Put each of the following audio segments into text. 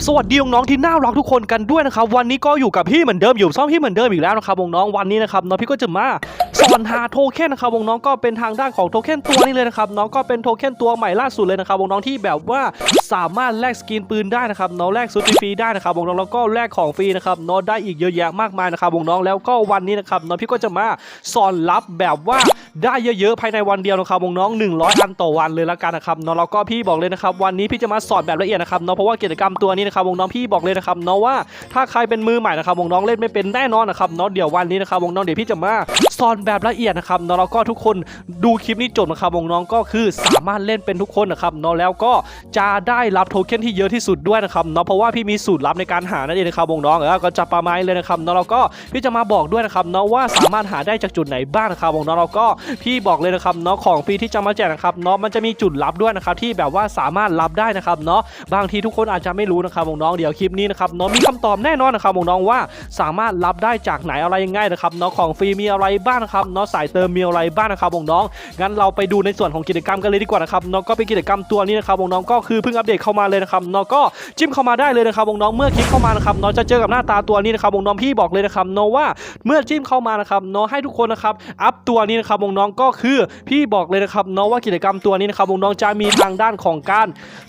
บสวัสดีน้องๆที่น่ารักทุกคนกันด้วยนะครับวันนี้ก็อยู่กับพี่เหมือนเดิมอยู่ซ่อมพี่เหมือนเดิมอีกแล้วนะครับวงน้องวันนี้นะครับน้องพี่ก็จะมาสอนหาโทเค็นนะครับวงน้องก็เป็นทางด้านของโทเค็นตัวนี้เลยนะครับน้องก็เป็นโทเค็นตัวใหม่ล่าสุดเลยนะครับวงน้องที่แบบว่าสามารถแลกสกินปืนได้นะครับน้องแลกซุดฟรีได้นะครับวงน้องแล้วก็แลกของฟรีนะครับน้องได้อีกเยอะแยะมากมายนะครับวงน้องแล้วก็วันนี้นะครับน้องพี่ก็จะมาสอนลับแบบว่า ได้เยอะๆภายในวันเดียวนะครับวงน้อง100อันต่อวันเลยละกันนะครับน้องแล้วก็พี่บอกเลยนะครับวันนี้พี่จะมาสอนแบบละเอียดนะครับเนาะเพราะว่ากิจกรรมตัวนี้นะครับวงน้องพี่บอกเลยนะครับเนาะว่าถ้าใครเป็นมือใหม่นะครับวงน้องเล่นไม่เป็นแน่นอนนะครับเนาะเดี๋ยววันนี้นะครับวงน้องเดี๋ยวพี่จะมา สอนแบบละเอียดนะครับเนาะแล้วก็ทุกคนดูคลิปนี้จบนะครับวงน้องก็คือสามารถเล่นเป็นทุกคนนะครับเนาะแล้วก็จะได้รับโทเค็นที่เยอะที่สุดด้วยนะครับเนาะเพราะว่าพี่มีสูตรลับในการหานั่นเองนะครับวงน้องแล้วก็จะประมาณเลยนะครับเนาะแล้วก็พี่จะมาบอกด้วยนะครับเนาะว่าสามารถหาได้จากจุดไหนบ้างนะครับวงน้องแล้วก็พี่บอกเลยนะครับเนาะของฟรีที่จะมาแจกนะครับเนาะมันจะมีจุดลับด้วยนะครับที่แบบว่าสามารถรับได้นะครับเนาะบางทีทุกคนอาจจะไม่รู้นะครับวงน้องเดี๋ยวคลิปนี้นะครับเนาะมีคำตอบแน่นอนนะครับวงน้องว่าสามารถรับได้จากไหนอะไรยังไงนะครับเนาะของฟรีมีอะไรบ้างนะครับเนาะสายเติมมีอะไรบ้างนะครับวงน้องงั้นเราไปดูในส่วนของกิจกรรมกันเลยดีกว่านะครับเนาะก็เป็นกิจกรรมตัวนี้นะครับวงน้องก็คือเพิ่งอัปเดตเข้ามาเลยนะครับเนาะก็จิ้มเข้ามาได้เลยนะครับวงน้องเมื่อคลิกเข้ามานะครับเนาะจะเจอกับหน้าตาตัวนี้นะครับวงน้องพี่บอกเลยนะครับเนาะว่าเมื่อจิ้มเข้ามานะครับเนาะให้ทุกคนนะครับอัพตัวนี้นะครับวงน้องก็คือพี่บอกเลยนะครับเนาะว่ากิจกรรมตัวนี้นะครับวงน้องจะมีทางด้านของการ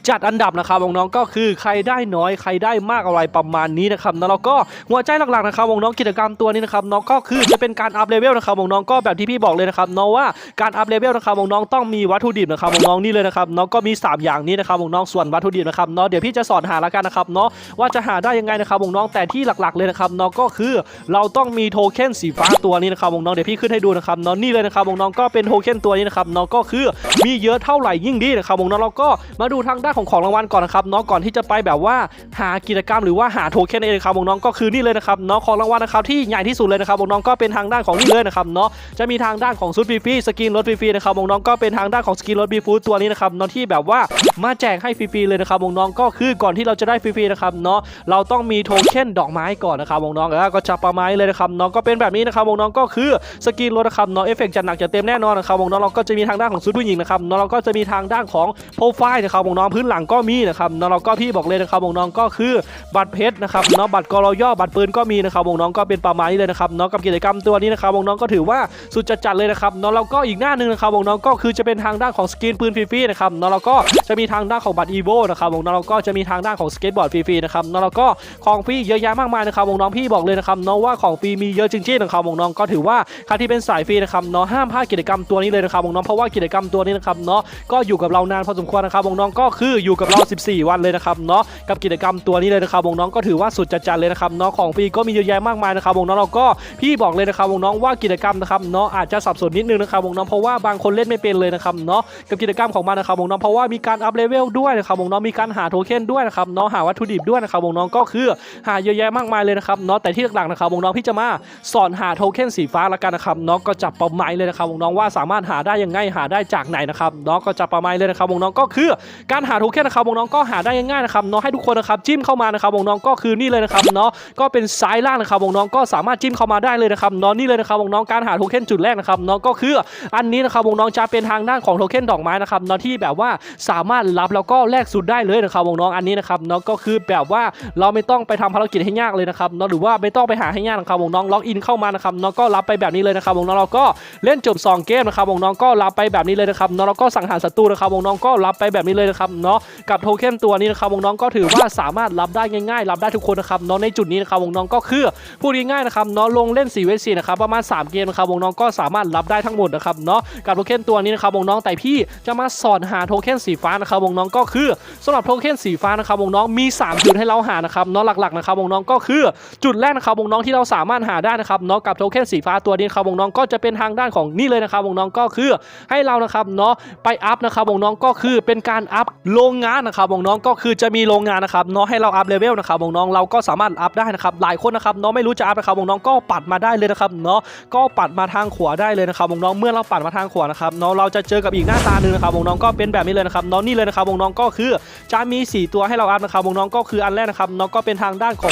จัดอันดับนะครับวงน้องก็คือใครได้น้อยใครได้มากอะไรประมาณนี้นะครับแล้วก็หัวใจหลักๆนะครับวงน้องกิจกรรมตัวนี้นะครับเนาะก็คือจะเป็นการอัพเลเวลนะครับวงน้องก็แบบที่พี่บอกเลยนะครับเนาะว่าการอัพเลเวลนะครับวงน้องต้องมีวัตถุดิบนะครับวงน้องนี่เลยนะครับเนาะก็มี 3 อย่างนี้นะครับวงน้องส่วนวัตถุดิบนะครับเนาะเดี๋ยวพี่จะสอนหาล้วกันนะครับเนาะว่าจะหาได้ยังไงนะครับวงน้องแต่ที่หลักๆเลยนะครับเนาะก็คือเราต้องมีโทเค็นสีฟ้าตัวนี้นะครับวงน้องเดี๋ยวพี่ขึ้นให้ดูนะครับเนาะนี่เลยนะครับวงน้องก็เป็นโทเค็นตัวนี้นะครับเนาะก็คือมีเยอะเท่าไหร่ยิ่งดีนะครับวงน้องเราก็มาดูทางด้านของของรางวัลก่อนนะครับเนาะก่อนที่จะไปแบบว่าหากิจกรรมหรือว่าหาโทเค็นเองครับวงน้องก็คือนี่เลยนะครับเนาะของรางวัลนะครับที่ใหญ่ที่สุดเลยนะครับวงน้องก็เป็นทางด้านของนี่เลยนะครับเนาะจะมีทางด้านของซุดฟรีๆสกินรถฟรีๆนะครับวงน้องก็เป็นทางด้านของสกินรถบีฟูดตัวนี้นะครับเนาะที่แบบว่ามาแจกให้ฟรีๆเลยนะครับวงน้องก็คือก่อนที่เราจะได้ฟรีๆนะครับเนาะเราต้องมีโทเค็นดอกไม้ก่อนนะครับวงน้องแล้วก็จะประมาณเลยนะครับเนาะก็เป็นแบบนี้นะครับวงน้องก็คือสกินรถนะครับเนาะเอฟเฟกต์จัดหนักจัดเต็มแน่นอนนะครับวงน้องเราก็จะมีทางด้านของซุดผู้หญิงนะครับเนาะเราก็จะมีทางด้านของโปรไฟล์นะครับวงน้องพื้นหลังก็มีนะครับเนาะเราก็พี่บอกเลยนะครับวงน้องก็คือบัตรเพชรนะครับเนาะบัตรกรอย่อบัตรปืนก็มีนะครับวงน้องก็เป็นประมาณนี้เลยนะครับเนาะกับกิจกรรมตัวนี้นะครับวงน้องก็ถือว่าสุดจัดๆเลยนะครับเนาะเราก็อีกหน้าหนึ่งนะครับวงน้องก็คือจะเป็นทางด้านของสกินปืนฟรีๆนะครับเนาะเราก็จะมีทางด้านของบัตรอีโวนะครับวงน้องเราก็จะมีทางด้านของสเก็ตบอร์ดฟรีๆนะครับเนาะเราก็ของฟรีเยอะแยะมากมายนะครับวงน้องพี่บอกเลยนะครับเนาะว่าของฟรีมีเยอะจริงๆนะครับวงน้องก็ถือว่าใครที่เป็นสายฟรีนะครับเนาะห้ามพลาดกิจกรรมตัวนี้เลยนะครับวงน้องเพราะว่ากิจกรรมตัวนี้นะครับเนาะก็อยู่กับเรานานพอสมควรนะครับวงน้องก็คืออยู่กับเรา 14 วันเลยนะครับเนาะกับกิจกรรมตัวนี้เลยนะครับวงน้องก็ถือว่าสุดจัดๆเลยนะครับเนาะของฟรีก็มีเยอะแยะมากมายนะครับวงน้องเราก็พี่บอกเลยนะครับวงน้องว่ากิจกรรมนะครับเนาะอาจจะสับสนนิดนึงนะครับวงน้องเพราะว่าบางคนเล่นไม่เป็นเลยนะครับเนาะกับกิจกรรมของมันนะครับวงน้องเพราะว่ามีการอัพเลเวลด้วยนะครับวงน้องมีการหาโทเค็นด้วยนะครับเนาะหาวัตถุดิบด้วยนะครับวงน้องก็คือหาเยอะแยะมากมายเลยนะครับเนาะแต่ที่หลักๆนะครับวงน้องพี่จะมาสอนหาโทเค็นสีฟ้าละกันนะครับเนาะก็จับประมาณเลยนะครับวงน้องว่าสามารถหาได้ยังไงหาได้จากไหนนะครับเนาะก็จับประมาณเลยนะครับวงน้องก็คือการหาโทเค็นนะครับวงน้องก็หาได้ง่ายๆนะครับเนาะให้ทุกคนนะครับจิ้มเข้ามานะครับวงน้องก็คือนี่เลยนะครับเนาะก็เป็นซ้ายล่างนะครับวงน้องก็สามารถจิ้มเข้ามาได้เลยนะครับเนาะนี่เลยนะครับวงน้องการหาโทเค็นจุดแรกนะครับเนาะก็คืออันนี้นะครับวงน้องจะเป็นทางด้านของโทเค็นดอกไม้นะครับเนาะที่แบบว่าสามารถรับแล้วก็แลกสุดได้เลยนะครับวงน้องอันนี้นะครับเนาะก็คือแบบว่าเราไม่ต้องไปทำภารกิจให้ยากเลยนะครับเนาะหรือว่าไม่ต้องไปหาให้ยากนะครับวงน้องล็อกอินเข้ามานะครับเนาะก็รับไปแบบนี้เลยนะครับวงน้องเราก็เล่นจบ 2 เกมนะครับวงน้องก็รับไปแบบนี้เลยนะครับเนาะเราก็สังหารศัตรูนะครับวงน้องก็รับไปแบบนี้เลยนะครับเนาะกับโทเค็นตัวนี้นะครับวงน้องก็ถือว่าสามารถรับได้ง่ายๆ รับได้ทุกคนนะครับเนาะในจุดนี้นะครับวงน้องก็คือพูดง่ายๆนะครับเนาะลงเล่น4เวทีนะครับประมาณ3เกมนะครับวงน้องก็สามารถรับได้ทั้งหมดนะครับเนาะกับโทเค็นตัวนี้นะครับวงน้องแต่พี่จะมาสอนหาโทเค็นสีฟ้านะครับวงน้องก็คือสำหรับโทเค็นสีฟ้านะครับวงน้องมี 3 จุดให้เราหานะครับเนาะหลักๆนะครับวงน้องก็คือจุดแรกนะครับวงน้องที่เราสามารถหาได้นะครับเนาะกับโทเค็นสีฟ้าตัวนี้นะครับวงน้องก็จะเป็นทางด้านของนี่เลยนะครับวงน้องก็คือให้เรานะครับเนาะไปอัพนะครับวงน้องก็คือเป็นการอัพโรงงานนะครับวงน้องก็คือจะมีโรงงานนะครับเนาะให้เราอัพเลเวลนะครับวงน้องเราก็สามารถอัพได้นะครับหลายคนนะครับเนาะไม่รู้จะอัพนะครับวงน้องก็ปัดมาได้เลยนะครับเนาะก็็ปัดมาทางขวาได้เลยนะครับวงน้องเมื่อเราปัดมาทางขวานะครับน้องเราจะเจอกับอีกหน้าตาหนึ่งนะครับวงน้องก็เป็นแบบนี้เลยนะครับน้องนี่เลยนะครับวงน้องก็คือจะมี 4 ตัวให้เราอัพนะครับวงน้องก็คืออันแรกนะครับน้องก็เป็นทางด้านของ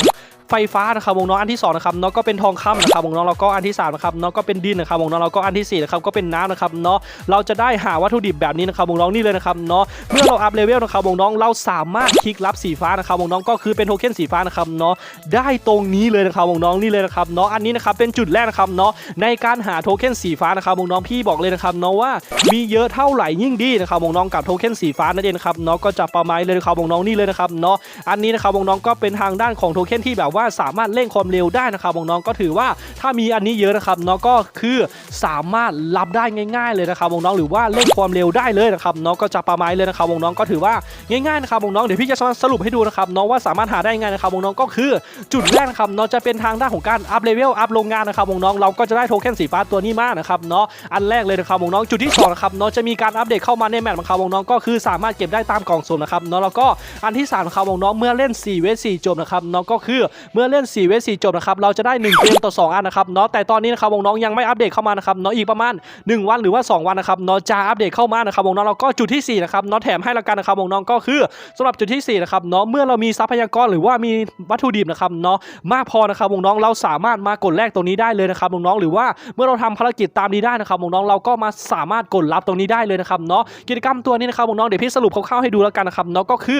ไฟฟ้านะครับวงน้องอันที่สองนะครับเนาะก็เป็นทองคำนะครับวงน้องแล้วก็อันที่สามนะครับเนาะก็เป็นดินนะครับวงน้องแล้วก็อันที่สี่นะครับก็เป็นน้ำนะครับเนาะเราจะได้หาวัตถุดิบแบบนี้นะครับวงน้องนี่เลยนะครับเนาะเมื่อเราอัพเลเวลนะครับวงน้องเราสามารถคลิกรับสีฟ้านะครับวงน้องก็คือเป็นโทเค็นสีฟ้านะครับเนาะได้ตรงนี้เลยนะครับวงน้องนี่เลยนะครับเนาะอันนี้นะครับเป็นจุดแรกนะครับเนาะในการหาโทเค็นสีฟ้านะครับวงน้องพี่บอกเลยนะครับเนาะว่ามีเยอะเท่าไหร่ยิ่งดีนะครับวงน้องกับโทเค็นสีฟ้านั่นเองครับเนาะก็จะประมาณเลยนะครับวงน้องนี่เลยนะครับเนาะอันนี้นะครับวงน้องก็เป็นทางด้านของโทเค็นที่แบบว่าว่าสามารถเร่งความเร็วได้นะครับวงน้องก็ถือว่าถ้ามีอันนี้เยอะนะครับเนาะก็คือสามารถรับได้ง่าย ๆเลยนะครับวงน้องหรือว่าเร่งความเร็วได้เลยนะครับเนาะก็จะประมาณเลยนะครับวงน้องก็ถือว่าง่ายๆนะครับวงน้องเดี๋ยวพี่จะสรุปให้ดูนะครับเนาะว่าสามารถหาได้ยังไงนะครับวงน้องก็คือจุดแรกนะครับเนาะจะเป็นทางด้านของการอัพเลเวลอัพโรงงานนะครับวงน้องเราก็จะได้โทเค็นสีฟ้าตัวนี้มานะครับเนาะอันแรกเลยนะครับวงน้องจุดที่สองนะครับเนาะจะมีการอัปเดตเข้ามาในแมปนะครับวงน้องก็คือสามารถเก็บได้ตามกล่องสุ่มนะครับเนาะแล้วก็อันที่สามนะครับน้องเมื่อเล่น4เวท4จบนะครับเนาะก็คือเมื่อเล่น4เวท4จบนะครับเราจะได้1เกมต่อ 2 อันนะครับเนาะแต่ตอนนี้นะครับวงน้องยังไม่อัปเดตเข้ามานะครับเนาะอีกประมาณ 1 วันหรือว่า 2 วันนะครับเนาะจะอัปเดตเข้ามานะครับวงน้องแล้วก็จุดที่สี่นะครับเนาะแถมให้ละกันนะครับวงน้องก็คือสำหรับจุดที่สี่นะครับเนาะเมื่อเรามีทรัพยากรหรือว่ามีวัตถุดิบนะครับเนาะมากพอนะครับวงน้องเราสามารถมากดแลกตรงนี้ได้เลยนะครับวงน้องหรือว่าเมื่อเราทำภารกิจตามนี้ได้นะครับวงน้องเราก็มาสามารถกดรับตรงนี้ได้เลยนะครับเนาะกิจกรรมตัวนี้นะครับวงน้องเดี๋ยวพี่สรุปคร่าวๆให้ดูแล้วกันนะครับเนาะก็คือ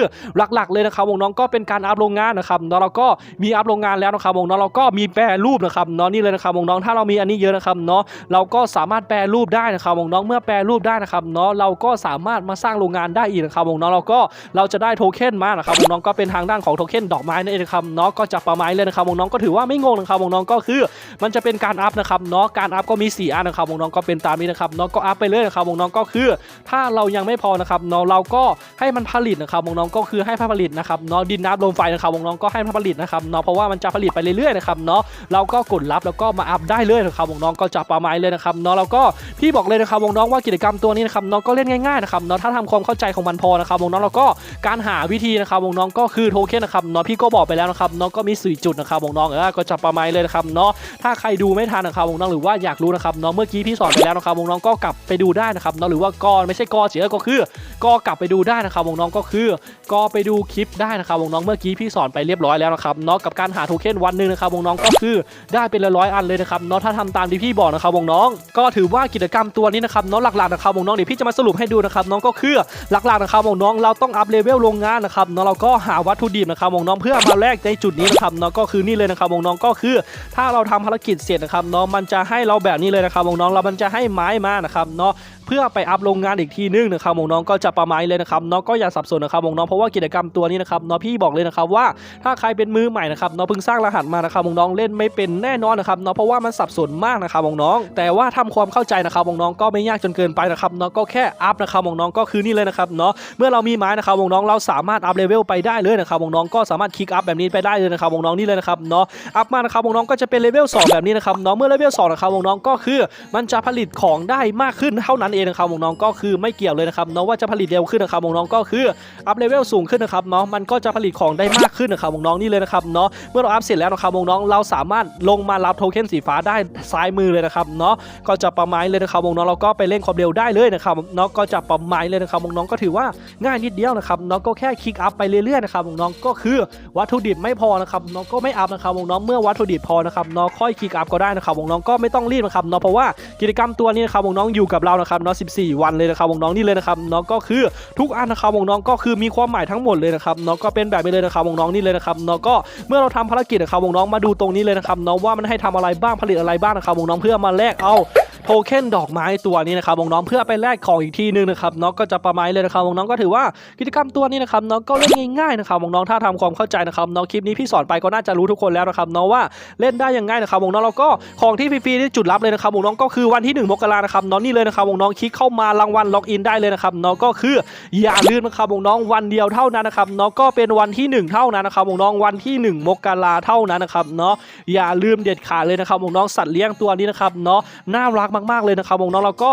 หลักๆเลยนะครับวงน้องก็เป็นการอัพโรงงานนะครับเนาะเราก็มีอัพโรงงานแล้วนะครับวงน้องเราก็มีแปรรูปนะครับเนาะนี่เลยนะครับวงน้องถ้าเรามีอันนี้เยอะนะครับเนาะเราก็สามารถแปรรูปได้นะครับวงน้องเมื่อแปรรูปได้นะครับเนาะเราก็สามารถมาสร้างโรงงานได้อีกนะครับวงน้องเราก็เราจะได้โทเค็นมานะครับวงน้องก็เป็นทางด้านของโทเค็นดอกไม้นั่นเองนะครับเนาะก็จะประมาณเลยนะครับวงน้องก็ถือว่าไม่งงนะครับวงน้องก็คือ มันจะเป็นการอัพนะครับเนาะการอัพก็มี 4 อันนะครับวงน้องก็เป็นตามนี้นะครับเนาะก็อัพไปเลยนะครับวงน้องก็คือ ถ้าเรายังไม่พอนะครับเนาะเราก็ให้มันผลิตนะครับวงน้องก็คือให้ผลิตนะครับเนาะดินน้ำลมไฟนะครับวงน้องก็ให้ผลิตนะครับเนาะราะว่ามันจะผลิตไปเรื่อยๆนะครับเนาะเราก็กดรับแล้วก็มาอัพได้เลยนะครับวงน้องก็จะประมาณเลยนะครับเนาะแล้วก็พี่บอกเลยนะครับวงน้องว่ากิจกรรมตัวนี้นะครับเนาะก็เล่นง่ายๆนะครับเนาะถ้าทำความเข้าใจของมันพอนะครับวงน้องแล้วก็การหาวิธีนะครับวงน้องก็คือโทเค็นนะครับเนาะพี่ก็บอกไปแล้วนะครับเนาะก็มีสี่จุดนะครับวงน้องเออก็จะประมาณเลยนะครับเนาะถ้าใครดูไม่ทันนะครับวงน้องหรือว่าอยากรู้นะครับเนาะเมื่อกี้พี่สอนไปแล้วนะครับวงน้องก็กลับไปดูได้นะครับเนาะหรือว่าก็ไม่ใช่ก็เสียก็คือ ก็กลับไปดูได้นะครับวงน้องก็คือ ก็ไปดูคลิปได้นะครับวงน้องเมื่อกี้พี่สอนไปเรียบร้อยแล้วนะครับเนาะกับการหาโทเค็นวันหนึ่งนะครับวงน้องก็คือได้เป็นร้อยๆอันเลยนะครับเนาะถ้าทำตามที่พี่บอกนะครับวงน้อง ก็ถือว่ากิจกรรมตัวนี้นะครับเนาะหลักๆนะครับวงน้องเดี๋ยวพี่จะมาสรุปให้ดูนะครับน้องก็คือหลักๆนะครับวงน้องเราต้องอัพเลเวลโรงงานนะครับเนาะเราก็หาวัตถุดิบนะครับวงน้องเพื่อมาแลกในจุดนี้นะครับเนาะก็คือนี่เลยนะครับวงน้องก็คือ ถ้าเราทำภารกิจเสร็จนะครับเนาะมันจะให้เราแบบนี้เลยนะครับวงน้องเรามันจะให้ไม้มานะครับเนาะเพื่อไปอัพโรงงานอีกทีนึงนะครับวงน้องก็จะประมาณเลยนะครับเนาะก็อย่าสับสนนะครับวงน้องเพราะว่ากิจกรรมตัวนี้นะครับเนาะพี่บอกเลยนะครับว่าถ้าใครเป็นมือใหม่นะครับเนาะเพิ่งสร้างรหัสมานะครับวงน้องเล่นไม่เป็นแน่นอนนะครับเนาะเพราะว่ามันสับสนมากนะครับวงน้องแต่ว่าทำความเข้าใจนะครับวงน้องก็ไม่ยากจนเกินไปนะครับเนาะก็แค่อัพนะครับวงน้องก็คือนี่เลยนะครับเนาะเมื่อเรามีไม้นะครับวงน้องเราสามารถอัพเลเวลไปได้เลยนะครับวงน้องก็สามารถคลิกอัพแบบนี้ไปได้เลยนะครับวงน้องนี่เลยนะครับเนาะอัพมานะครับวงน้องก็จะเป็นเลเวล2แบบนี้นะครับเน้องเมื่อเลเวล2นะครับวงน้องก็คือมันจะผลิตของได้มากขึ้นเท่านั้นเองนะครับวงน้องก็คือไม่เกี่ยวเลยนะครับเนาะว่าจะผลิตเร็วขึ้นนะครับวงน้องก็คืออัพเลเวลสูงขึ้นนะครับเนาะมันก็จะผลิตของได้มากขึ้นนะครับวงน้องนี่เลยนะครับเนาะเมื่อเราอัพเสร็จแล้วนะครับวงน้องเราสามารถลงมารับโทเค็นสีฟ้าได้ซ้ายมือเลยนะครับเนาะก็จะประมาณเลยนะครับวงน้องเราก็ไปเล่นความเร็วได้เลยนะครับเนาะก็จะประมาณเลยนะครับวงน้องก็ถือว่าง่ายนิดเดียวนะครับเนาะก็แค่คลิกอัพไปเรื่อยๆนะครับวงน้องก็คือวัตถุดิบไม่พอนะครับเนาะก็ไม่อัพนะครับวงน้องเมื่อวัตถุดิบพอนะครับเนาะค่อยคลิกอัพก็ได้นะครับวงน้องก็ไม่ต้องรีบนะครับเนาะเพราะว่ากิจกรรมตัวนี้นะครับวงน้องอยู่กับเรานะครับเนาะ14 วันเลยนะครับวงน้องนี่เลยนะครับเนาะก็คือทุกอันนะครับวงน้องก็คือมีความหมายทั้งหมดเลยนะครับเนาะก็เป็นแบบนี้เลยนะครับวงน้องนี่เลยนะครับเนาะก็เมื่อเราทำภารกิจนะครับวงน้องมาดูตรงนี้เลยนะครับน้องว่ามันให้ทำอะไรบ้างผลิตอะไรบ้างนะครับวงน้องเพื่อมาแลกเอา โทเค็นดอกไม้ตัวนี้นะครับวงน้องเพื่อไปแลกของอีกทีนึงนะครับเนาะก็จะประมาณเลยนะครับวงน้องก็ถือว่ากิจกรรมตัวนี้นะครับเนาะก็เล่นง่ายๆนะครับวงน้องถ้าทำความเข้าใจนะครับเนาะคลิปนี้พี่สอนไปก็น่าจะรู้ทุกคนแล้วนะครับเนาะว่าเล่นได้ยังไงนะครับวงน้องเราก็ของที่ฟรีๆที่จุดรับเลยนะครับวงน้องก็คือวันที่ 1 มกรานะครับเนาะนี่เลยนะครับวงน้องคลิกเข้ามารางวัลล็อกอินได้เลยนะครับเนาะก็คืออย่าลืมนะครับวงน้องวันเดียวเท่านั้นนะครับเนาะก็เป็นวันที่ 1 เท่านั้นนะครับวงน้องวันที่ 1 มกราเท่านั้นนะครับเนาะอย่าลืมเด็ดขาดเลยนะครับวงน้องสัตว์เลี้ยงตัวนี้นะครับเนาะน่ารักมากๆเลยนะครับวงน้องแล้วก็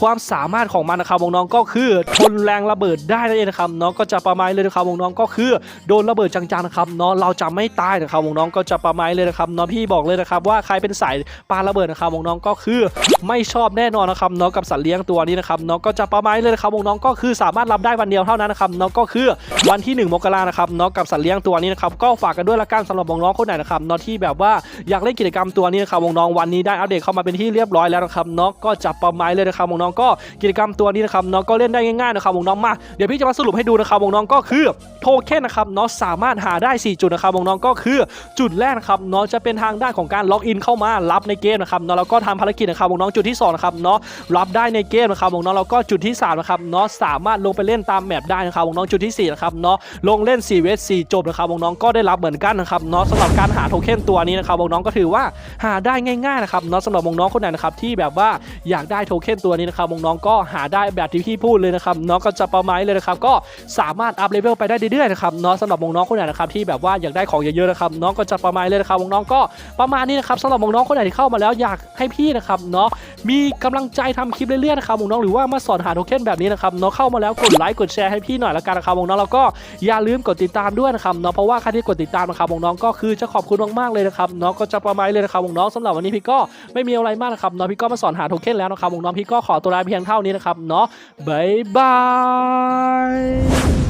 ความสามารถของมันนะครับวงน้องก็คือทนแรงระเบิดได้นั่นเองนะครับเนาะก็จะประมาณเลยนะครับวงน้องก็คือโดนระเบิดจังๆนะครับเนาะเราจะไม่ตายนะครับวงน้องก็จะประมาณเลยนะครับเนาะพี่บอกเลยนะครับว่าใครเป็นสายปาระเบิดนะครับวงน้องก็คือไม่ชอบแน่นอนนะครับเนาะกับสัตว์เลี้ยงตัวนี้นะครับเนาะก็จะประมาณเลยนะครับวงน้องก็คือสามารถรับได้วันเดียวเท่านั้นนะครับเนาะก็คือวันที่ 1 มกรานะครับเนาะกับสัตว์เลี้ยงตัวนี้นะครับก็ฝากกันด้วยละกันสำหรับวงน้องคนไหนนะครับเนาะที่แบบว่าอยากเล่นกิจกรรมตัวนี้นะครับวงน้องวันนี้ได้อัปเดตเข้ามาเป็นที่เรียบร้อยแล้วนะครับเนาะก็จะประมาณเลยนะครับวงน้องก็กิจกรรมตัวนี้นะครับเนาะก็เล่นได้ง่ายๆนะครับวงน้องมาเดี๋ยวพี่จะมาสรุปให้ดูนะครับวงน้องก็คือโทเค็นนะครับเนาะสามารถหาได้ 4 จุดนะครับวงน้องก็คือจุดแรกนะครับเนาะจะเป็นทางด้านของการล็อกอินเข้ามารับในเกมนะครับเนาะแล้วก็ทำภารกิจนะครับวงน้องจุดที่สองนะครับเนาะรับได้ในเกมนะครับวงน้องแล้วก็จุดที่สามนะครับเนาะสามารถลงไปเล่นตามแมปได้นะครับวงน้องจุดที่สี่นะครับเนาะลงเล่น4เวส4จบนะครับวงน้องก็ได้รับเหมือนกันนะครับเนาะสำหรับการหาโทเค็นตัวนี้นะครับวงน้องก็ถือว่าหาได้ง่ายๆนะครับเนาะสำหรับวงน้องคนไหนนะครับที่แบบว่าอยากได้โทเค็นตัวนี้นะครับวงน้องก็หาได้แบบที่พี่พูดเลยนะครับน้องก็จะประมาณเลยนะครับก็สามารถอัพเลเวลไปได้เรื่อยๆนะครับน้องสำหรับวงน้องคนไหนนะครับที่แบบว่าอยากได้ของเยอะๆนะครับน้องก็จะประมาณเลยนะครับวงน้องก็ประมาณนี้นะครับสำหรับวงน้องคนไหนที่เข้ามาแล้วอยากให้พี่นะครับเนาะ มีกำลังใจทำคลิปเรื่อยๆนะครับวงน้องหรือว่ามาสอนหาโทเค็นแบบนี้นะครับเนาะเข้ามาแล้วกดไลค์กดแชร์ให้พี่หน่อยละกันนะครับวงน้องแล้วก็อย่าลืมกดติดตามด้วยนะครับเนาะเพราะว่าใครที่กดติดตามนะครับวงน้องก็คือจะขอบคุณมากๆเลยนะครับเนาะก็จะประมาณเลยนะครับวงน้องสำหรับวันนี้พี่ก็ไม่มีอะไรมากนะครับเนาะพี่ก็มาสอนหาโทเค็นแล้วนะครับวงน้องพี่ก็ขอตัวลาเพียงเท่านี้นะครับเนาะบ๊ายบาย